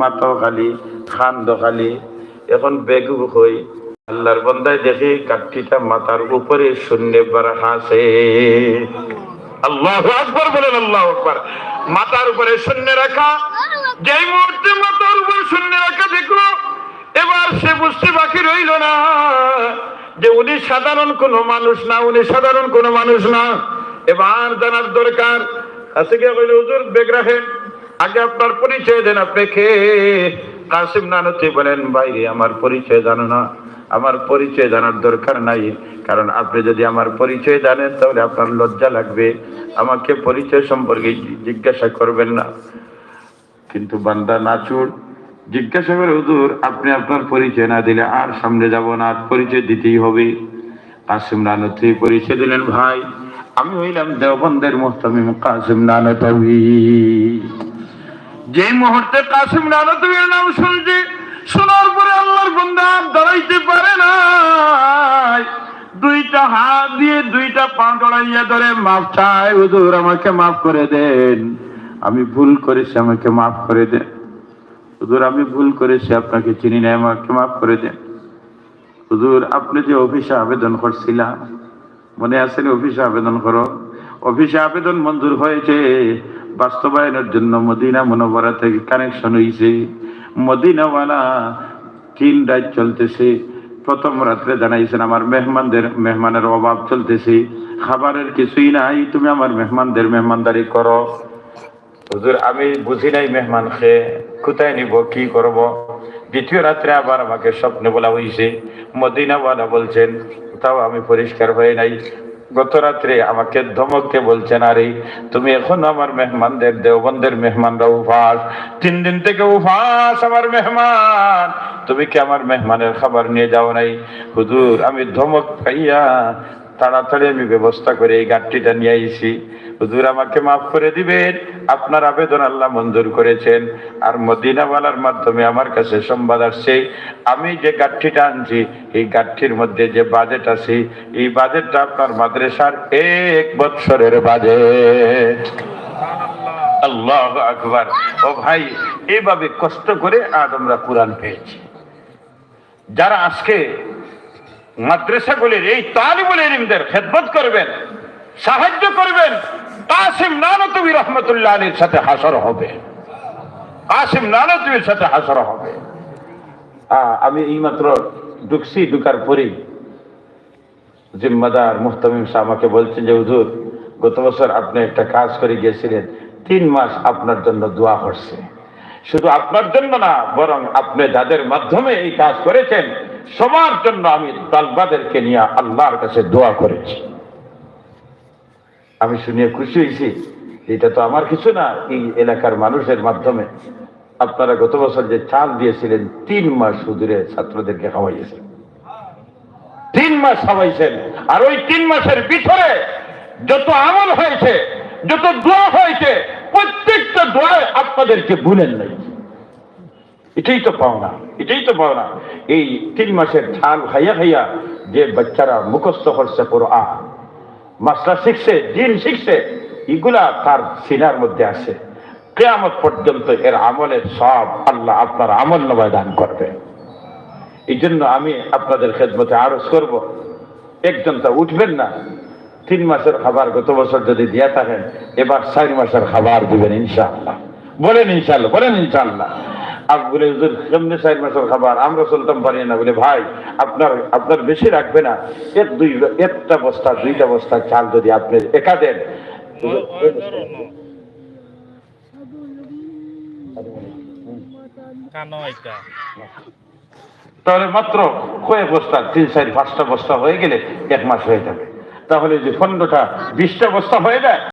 মাথাও খালি, খান্দ খালি, এখন বেগুব হই। আল্লাহর বন্দায় দেখি কাঠিটা মাথার উপরে শূন্য বার হাসে। আল্লাহ আকবর বলেন, আল্লাহ আকবর। মাথার উপরে শূন্য রাখা, যেই মুহূর্তে মাথার উপরে শূন্য রাখা দেখো এবার সে বুঝতে বাকি রইল না যে উনি সাধারণ কোনো মানুষ না, উনি সাধারণ কোনো মানুষ না। এবার জানার দরকার গিয়ে কইলে হুজুর বেগ রাখেন। আগে আপনার পরিচয় দেন আপনি কে? কাসিম নানতি বলেন বাইরে আমার পরিচয় জানো না। আমার পরিচয় জানার দরকার নাই। কারণ আপনি যদি আমার পরিচয় জানেন, তাহলে আপনার লজ্জা লাগবে। আমাকে পরিচয় সম্পর্কে জিজ্ঞাসা করবেন না। কিন্তু বান্দা নাচুর, জিজ্ঞাসা করে, হুজুর, আপনি আপনার পরিচয় না দিলে আর সামনে যাব না, আর পরিচয় দিতেই হবে। কাসিম নানতি পরিচয় দিলেন, ভাই, আমি হইলাম দেওবন্দের মোহতামিম কাসিম নানতবি। যে মুহূর্তে কাসিম নানতবির নাম শুনছে, শোনার পরে আল্লাহর বন্ধা দাঁড়াইতে পারে না দুইটা হাত দিয়ে দুইটা পা জড়াইয়া ধরে, মাফ চাই, হুজুর, আমাকে মাফ করে দেন। আমি ভুল করেছি, আমাকে মাফ করে দেন। হুজুর, আমি ভুল করেছি, আপনাকে চিনি না, আমাকে মাফ করে দেন। হুজুর, আপনি যে অফিসে আবেদন করছিলাম, মনে আছে নি অফিসে আবেদন করো? অফিসে আবেদন মঞ্জুর হয়েছে বাস্তবায়নের জন্য মদিনা মনোবরা থেকে কানেকশন হয়েছে মদিনাওয়ালা তিন রাত চলতেছে। প্রথম রাত্রে জানাইছেন, আমার মেহমানদের, মেহমানের অভাব চলতেছে। খাবারের কিছুই নাই। তুমি আমার মেহমানদের মেহমানদারি করো। হুজুর, আমি বুঝি নাই মেহমান খেয়ে কোথায় নিব? কি করব? দ্বিতীয় রাত্রে আবার আমাকে স্বপ্নে বলা হয়েছে মদিনাওয়ালা বলছেন, তাও আমি পরিষ্কার হয়ে নাই। গত রাত্রে আমাকে ধমককে বলছেন, আরে, তুমি এখন আমার মেহমানদের, দেওবন্দের মেহমানরা উপাস। তিন দিন থেকে উপাস আমার মেহমান। তুমি কি আমার মেহমানের খাবার নিয়ে যাও নাই? হুজুর, আমি ধমক পাইয়া তাড়াতাড়ি আমি ব্যবস্থা করে এই গাঠটিটা নিয়ে আইছি। হুজুর আমাকে মাফ করে দিবেন, আপনার আবেদন আল্লাহ মঞ্জুর করেছেন, আর মদিনাওয়ালার মাধ্যমে আমার কাছে সংবাদ আসছে, আমি যে গাঠটিটা আনছি, এই গাঠটির মধ্যে যে বাজেট আছে, এই বাজেটটা আপনার মাদ্রাসার এক বৎসরের বাজেট আল্লাহ আকবার। ও ভাই এইভাবে কষ্ট করে আজ আমরা কোরআন পেয়েছি। যারা আজকে মাদ্রাসাগুলির এই তালিবুল ইলমদের খেদমত করবেন, সাহায্য করবেন, কাসিম নানতবি রহমতুল্লাহ আলীর সাথে হাসর হবে। কাসিম নানতবির সাথে হাসর হবে। আমি এইমাত্র ঢুকছি, ঢুকার পরেই জিম্মাদার মুহতামিম শাহ আমাকে বলছেন যে, হুজুর, গত বছর আপনি একটা কাজ করে গিয়েছিলেন, তিন মাস আপনার জন্য দোয়া করছে। শুধু আপনার জন্য না, বরং আপনি যাদের মাধ্যমে এই কাজ করেছেন সবার জন্য আমি তালবাদেরকে নিয়ে আল্লাহর কাছে দোয়া করেছি। আমি শুনিয়ে খুশি হয়েছি, এটা তো আমার কিছু না, এই এলাকার মানুষের মাধ্যমে। আপনারা গত বছর যে চাল দিয়েছিলেন, তিন মাস হুজুরে ছাত্রদেরকে খাওয়াইয়েছেন। তিন মাস খাওয়াইছেন, আর ওই তিন মাসের ভিতরে যত আমল হয়েছে, যত দোয়া হয়েছে, প্রত্যেকটা দোয়ায় আপনাদেরকে ভুলেন নাই। এটাই তো পাওনা, এটাই তো পাওনা। এই তিন মাসের ছাল খাইয়া খাইয়া যে বাচ্চারা মুখস্থ করছে আ মাসলা শিখছে, দিন শিখছে, এগুলা তার সিনার মধ্যে আছে। কেয়ামত পর্যন্ত এর আমলের সব আল্লাহ আপনার আমল নবায় দান করবে। এই জন্য আমি আপনাদের খেদমতে আরজ করব, একজন তা উঠবেন না। তিন মাসের খাবার গত বছর যদি দিয়া থাকেন, এবার চার মাসের খাবার দিবেন ইনশাআল্লাহ। বলেন ইনশাআল্লাহ বলেন ইনশাআল্লাহ। আপ বলে হুজুর কেমনে চার মাসের খাবার আমরা চলতাম পারি না। বলে ভাই আপনার আপনার বেশি রাখবে না। এক দুই একটা বস্তা দুইটা বস্তা চাল যদি আপনি একা দেন। তাহলে মাত্র কয়েক বস্তা তিন চার পাঁচটা বস্তা হয়ে গেলে এক মাস হয়ে যাবে। তাহলে যে পনেরোটা বিশটা বস্তা হয়ে যায়